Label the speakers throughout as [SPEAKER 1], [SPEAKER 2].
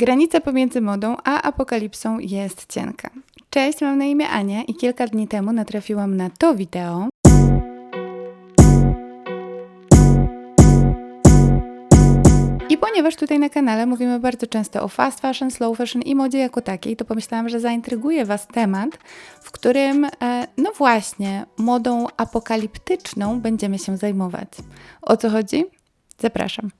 [SPEAKER 1] Granica pomiędzy modą a apokalipsą jest cienka. Cześć, mam na imię Ania i kilka dni temu natrafiłam na to wideo. I ponieważ tutaj na kanale mówimy bardzo często o fast fashion, slow fashion i modzie jako takiej, to pomyślałam, że zaintryguje Was temat, w którym, e, no właśnie, modą apokaliptyczną będziemy się zajmować. O co chodzi? Zapraszam.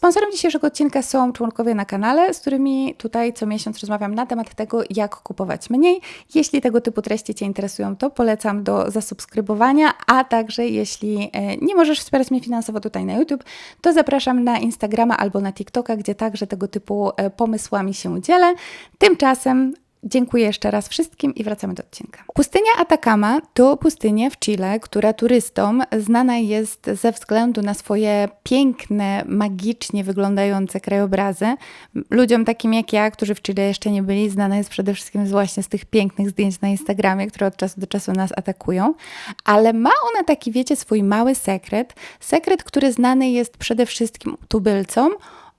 [SPEAKER 1] Sponsorem dzisiejszego odcinka są członkowie na kanale, z którymi tutaj co miesiąc rozmawiam na temat tego, jak kupować mniej. Jeśli tego typu treści Cię interesują, to polecam do zasubskrybowania, a także jeśli e, nie możesz wspierać mnie finansowo tutaj na YouTube, to zapraszam na Instagrama albo na TikToka, gdzie także tego typu e, pomysłami się dzielę. Tymczasem Dziękuję jeszcze raz wszystkim i wracamy do odcinka. Pustynia Atacama to pustynia w Chile, która turystom znana jest ze względu na swoje piękne, magicznie wyglądające krajobrazy. Ludziom takim jak ja, którzy w Chile jeszcze nie byli, znana jest przede wszystkim właśnie z tych pięknych zdjęć na Instagramie, które od czasu do czasu nas atakują. Ale ma ona taki, wiecie, swój mały sekret. Sekret, który znany jest przede wszystkim tubylcom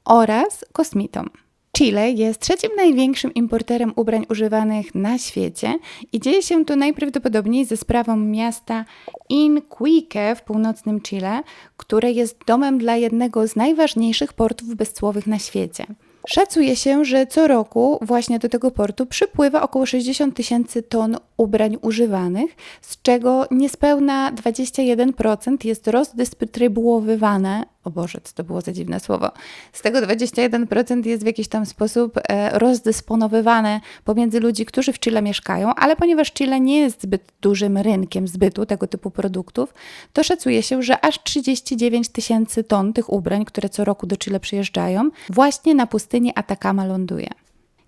[SPEAKER 1] oraz kosmitom. Chile jest trzecim największym importerem ubrań używanych na świecie i dzieje się to najprawdopodobniej ze sprawą miasta Inquique w północnym Chile, które jest domem dla jednego z najważniejszych portów bezcłowych na świecie. Szacuje się, że co roku właśnie do tego portu przypływa około 60 tysięcy ton ubrań używanych, z czego niespełna 21% jest rozdystrybuowywane o Boże, co to było za dziwne słowo. Z tego 21% jest w jakiś tam sposób e, rozdysponowywane pomiędzy ludzi, którzy w Chile mieszkają, ale ponieważ Chile nie jest zbyt dużym rynkiem zbytu tego typu produktów, to szacuje się, że aż 39 tysięcy ton tych ubrań, które co roku do Chile przyjeżdżają, właśnie na pustyni Atacama ląduje.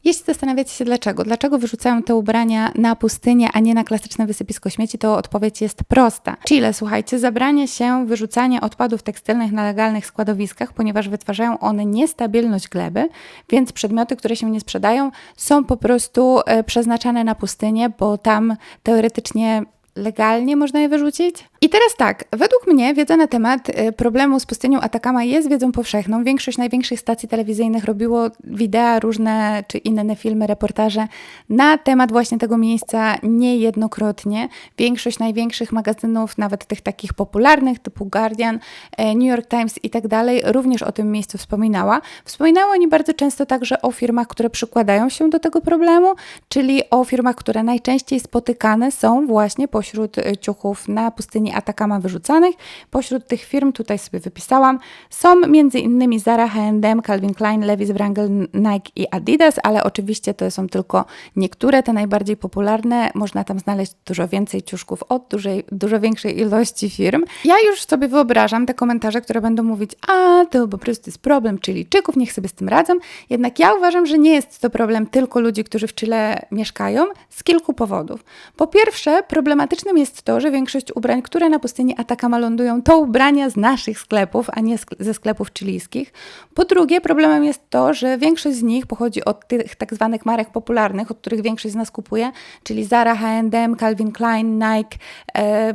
[SPEAKER 1] Jeśli zastanawiacie się dlaczego, dlaczego wyrzucają te ubrania na pustynię, a nie na klasyczne wysypisko śmieci, to odpowiedź jest prosta. Chile, słuchajcie, zabrania się wyrzucania odpadów tekstylnych na legalnych składowiskach, ponieważ wytwarzają one niestabilność gleby, więc przedmioty, które się nie sprzedają, są po prostu e, przeznaczane na pustynię, bo tam teoretycznie legalnie można je wyrzucić? I teraz tak, według mnie wiedza na temat y, problemu z pustynią Atacama jest wiedzą powszechną. Większość największych stacji telewizyjnych robiło wideo, różne czy inne filmy, reportaże na temat właśnie tego miejsca niejednokrotnie. Większość największych magazynów, nawet tych takich popularnych typu Guardian, e, New York Times i tak dalej, również o tym miejscu wspominała. Wspominały oni bardzo często także o firmach, które przykładają się do tego problemu, czyli o firmach, które najczęściej spotykane są właśnie po pośród y, ciuchów na pustyni Atacama wyrzucanych. Pośród tych firm, tutaj sobie wypisałam, są innymi Zara, H&M, Calvin Klein, Levi's, Wrangel, Nike i Adidas, ale oczywiście to są tylko niektóre, te najbardziej popularne. Można tam znaleźć dużo więcej ciuszków od dużej, dużo większej ilości firm. Ja już sobie wyobrażam te komentarze, które będą mówić, a to po prostu jest problem Chilijczyków, niech sobie z tym radzą. Jednak ja uważam, że nie jest to problem tylko ludzi, którzy w Chile mieszkają, z kilku powodów. Po pierwsze, Problematycznym jest to, że większość ubrań, które na pustyni Atacama lądują, to ubrania z naszych sklepów, a nie ze sklepów chilijskich. Po drugie, problemem jest to, że większość z nich pochodzi od tych tak zwanych marek popularnych, od których większość z nas kupuje, czyli Zara, H&M, Calvin Klein, Nike, e,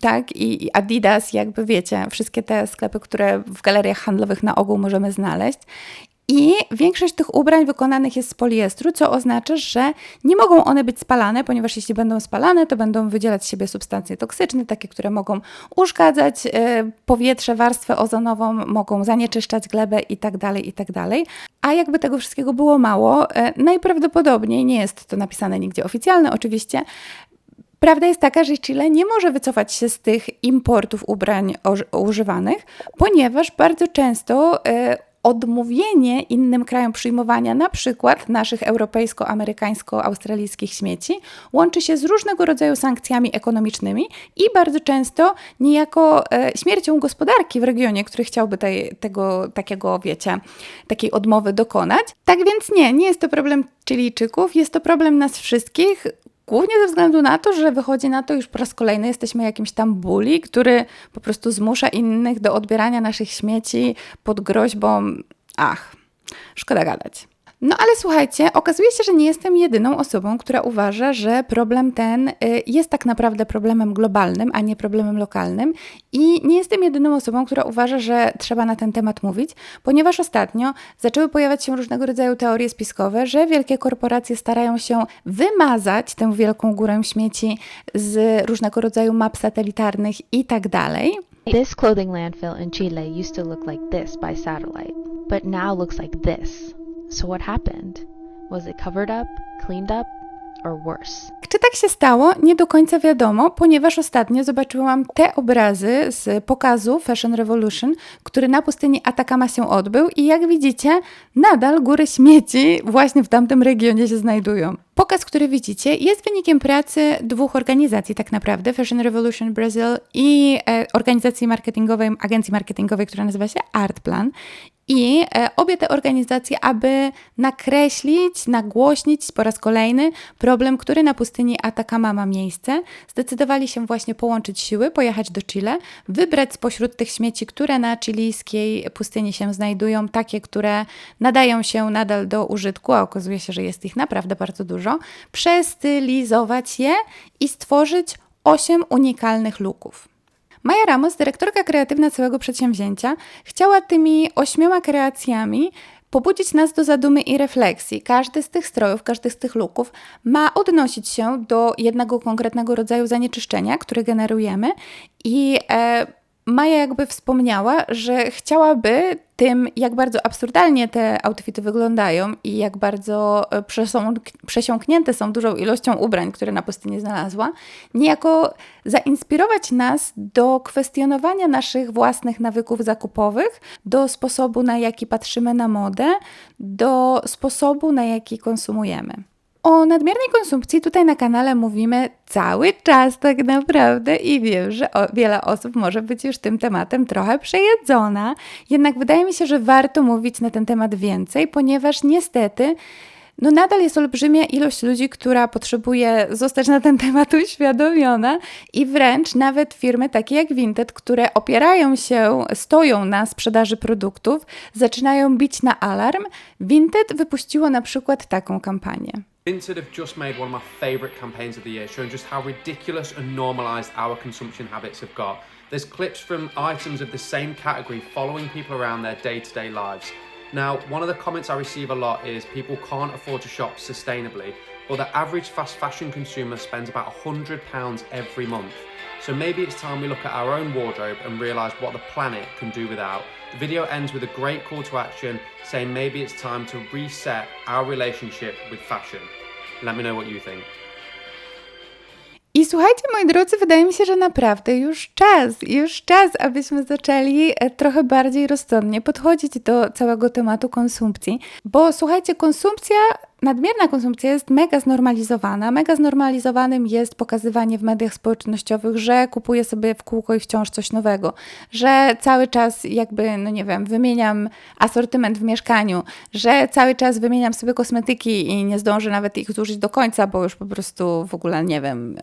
[SPEAKER 1] tak, i Adidas, jakby wiecie, wszystkie te sklepy, które w galeriach handlowych na ogół możemy znaleźć. I większość tych ubrań wykonanych jest z poliestru, co oznacza, że nie mogą one być spalane, ponieważ jeśli będą spalane, to będą wydzielać z siebie substancje toksyczne, takie, które mogą uszkadzać e, powietrze, warstwę ozonową, mogą zanieczyszczać glebę itd., tak itd. Tak A jakby tego wszystkiego było mało, e, najprawdopodobniej, nie jest to napisane nigdzie oficjalne oczywiście, Prawda jest taka, że Chile nie może wycofać się z tych importów ubrań używanych, ponieważ bardzo często e, odmówienie innym krajom przyjmowania na przykład naszych europejsko-amerykańsko-australijskich śmieci łączy się z różnego rodzaju sankcjami ekonomicznymi i bardzo często niejako e, śmiercią gospodarki w regionie, który chciałby tej, tego takiego, wiecie, takiej odmowy dokonać. Tak więc nie, nie jest to problem Chilijczyków, jest to problem nas wszystkich, Głównie ze względu na to, że wychodzi na to już po raz kolejny jesteśmy jakimś tam bully, który po prostu zmusza innych do odbierania naszych śmieci pod groźbą, ach, szkoda gadać. No ale słuchajcie, okazuje się, że nie jestem jedyną osobą, która uważa, że problem ten y, jest tak naprawdę problemem globalnym, a nie problemem lokalnym. I nie jestem jedyną osobą, która uważa, że trzeba na ten temat mówić, ponieważ ostatnio zaczęły pojawiać się różnego rodzaju teorie spiskowe, że wielkie korporacje starają się wymazać tę wielką górę śmieci z różnego rodzaju map satelitarnych i tak dalej.
[SPEAKER 2] This clothing landfill in Chile used to look like this by satellite, but now looks like this. So what happened? Was it covered up, cleaned up, or worse?
[SPEAKER 1] Czy tak się stało? Nie do końca wiadomo, ponieważ ostatnio zobaczyłam te obrazy z pokazu Fashion Revolution, który na pustyni Atacama się odbył i jak widzicie, nadal góry śmieci właśnie w tamtym regionie się znajdują. Pokaz, który widzicie, jest wynikiem pracy dwóch organizacji tak naprawdę, Fashion Revolution Brazil i e, organizacji marketingowej, agencji marketingowej, która nazywa się Artplan. I e, obie te organizacje, aby nakreślić, nagłośnić po raz kolejny problem, który na pustyni Atacama ma miejsce, zdecydowali się właśnie połączyć siły, pojechać do Chile, wybrać spośród tych śmieci, które na chilijskiej pustyni się znajdują, takie, które nadają się nadal do użytku, a okazuje się, że jest ich naprawdę bardzo dużo, przestylizować je i stworzyć osiem unikalnych luków. Maja Ramos, dyrektorka kreatywna całego przedsięwzięcia, chciała tymi ośmioma kreacjami pobudzić nas do zadumy i refleksji. Każdy z tych strojów, każdy z tych luków ma odnosić się do jednego konkretnego rodzaju zanieczyszczenia, który generujemy i e, Maja jakby wspomniała, że chciałaby tym, jak bardzo absurdalnie te outfity wyglądają i jak bardzo e, przesiąknięte są dużą ilością ubrań, które na pustyni znalazła, niejako zainspirować nas do kwestionowania naszych własnych nawyków zakupowych, do sposobu, na jaki patrzymy na modę, do sposobu, na jaki konsumujemy. O nadmiernej konsumpcji tutaj na kanale mówimy cały czas tak naprawdę i wiem, że o, wiele osób może być już tym tematem trochę przejedzona. Jednak wydaje mi się, że warto mówić na ten temat więcej, ponieważ niestety no nadal jest olbrzymia ilość ludzi, która potrzebuje zostać na ten temat uświadomiona i wręcz nawet firmy takie jak Vinted, które opierają się, stoją na sprzedaży produktów, zaczynają bić na alarm. Vinted wypuściło na przykład taką kampanię.
[SPEAKER 3] Vinted have just made one of my favourite campaigns of the year, showing just how ridiculous and normalised our consumption habits have got. There's clips from items of the same category following people around their day to day lives. Now, one of the comments I receive a lot is people can't afford to shop sustainably, but the average fast fashion consumer spends about £100 every month. So maybe it's time we look at our own wardrobe and realise what the planet can do without. Video ends with a great call to action saying maybe it's time to reset our relationship with fashion. Let me know what you think.
[SPEAKER 1] I słuchajcie, moi drodzy, wydaje mi się, że naprawdę już czas, już czas, abyśmy zaczęli e, trochę bardziej rozsądnie podchodzić do całego tematu konsumpcji. Bo słuchajcie, konsumpcja nadmierna konsumpcja jest mega znormalizowana. Mega znormalizowanym jest pokazywanie w mediach społecznościowych, że kupuję sobie w kółko i wciąż coś nowego, że cały czas jakby, no nie wiem, wymieniam asortyment w mieszkaniu, że cały czas wymieniam sobie kosmetyki i nie zdążę nawet ich zużyć do końca, bo już po prostu w ogóle nie wiem.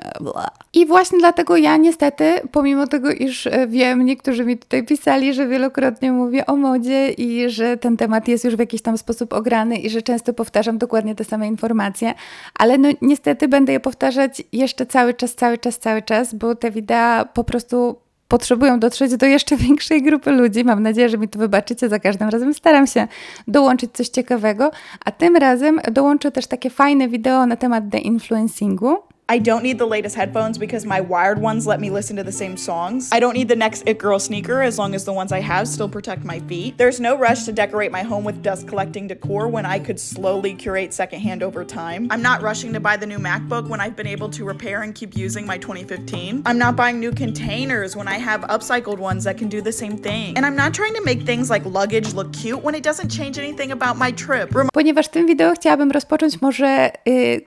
[SPEAKER 1] I właśnie dlatego ja niestety, pomimo tego, iż e, wiem, niektórzy mi tutaj pisali, że wielokrotnie mówię o modzie i że ten temat jest już w jakiś tam sposób ograny i że często powtarzam dokładnie dokładnie te same informacje, ale no niestety będę je powtarzać jeszcze cały czas, cały czas, cały czas, bo te wideo po prostu potrzebują dotrzeć do jeszcze większej grupy ludzi. Mam nadzieję, że mi to wybaczycie. Za każdym razem staram się dołączyć coś ciekawego, a tym razem dołączę też takie fajne wideo na temat deinfluencingu.
[SPEAKER 4] I don't need the latest headphones because my wired ones let me listen to the same songs. I don't need the next It Girl sneaker as long as the ones I have still protect my feet. There's no rush to decorate my home with dust collecting decor when I could slowly curate secondhand over time. I'm not rushing to buy the new MacBook when I've been able to repair and keep using my 2015. I'm not buying new containers when I have upcycled ones that can do the same thing. And I'm not trying to make things like luggage look cute when it doesn't change anything about my trip.
[SPEAKER 1] Ponieważ w tym wideo chciałabym rozpocząć może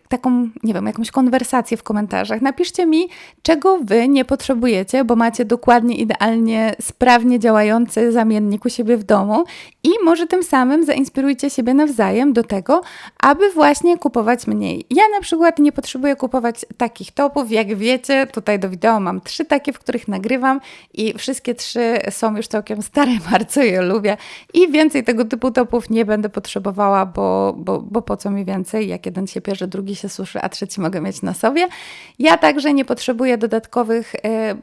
[SPEAKER 1] taką, nie wiem, jakąś konwersację w komentarzach. Napiszcie mi, czego wy nie potrzebujecie, bo macie dokładnie, idealnie, sprawnie działający zamiennik u siebie w domu i może tym samym zainspirujcie siebie nawzajem do tego, aby właśnie kupować mniej. Ja na przykład nie potrzebuję kupować takich topów, jak wiecie, tutaj do wideo mam trzy takie, w których nagrywam i wszystkie trzy są już całkiem stare, bardzo je lubię i więcej tego typu topów nie będę potrzebowała, bo, bo, bo po co mi więcej, jak jeden się pierze, drugi się suszy, a trzeci mogę mieć na sobie. Ja także nie potrzebuję dodatkowych e,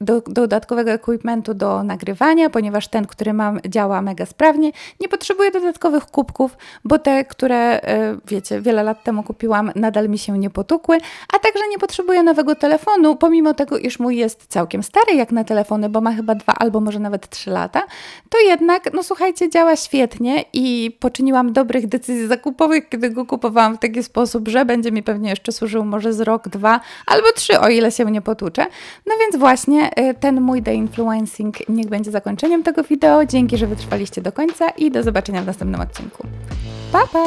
[SPEAKER 1] do, dodatkowego equipmentu do nagrywania, ponieważ ten, który mam, działa mega sprawnie. Nie potrzebuję dodatkowych kubków, bo te, które e, wiecie, wiele lat temu kupiłam, nadal mi się nie potukły, a także nie potrzebuję nowego telefonu, pomimo tego, iż mój jest całkiem stary jak na telefony, bo ma chyba dwa albo może nawet trzy lata, to jednak, no słuchajcie, działa świetnie i poczyniłam dobrych decyzji zakupowych, kiedy go kupowałam w taki sposób, że będzie mi pewnie jeszcze służył może z rok, dwa albo trzy, o ile się nie potłuczę. No więc właśnie ten mój day influencing niech będzie zakończeniem tego wideo. Dzięki, że wytrwaliście do końca i do zobaczenia w następnym odcinku. Pa, pa!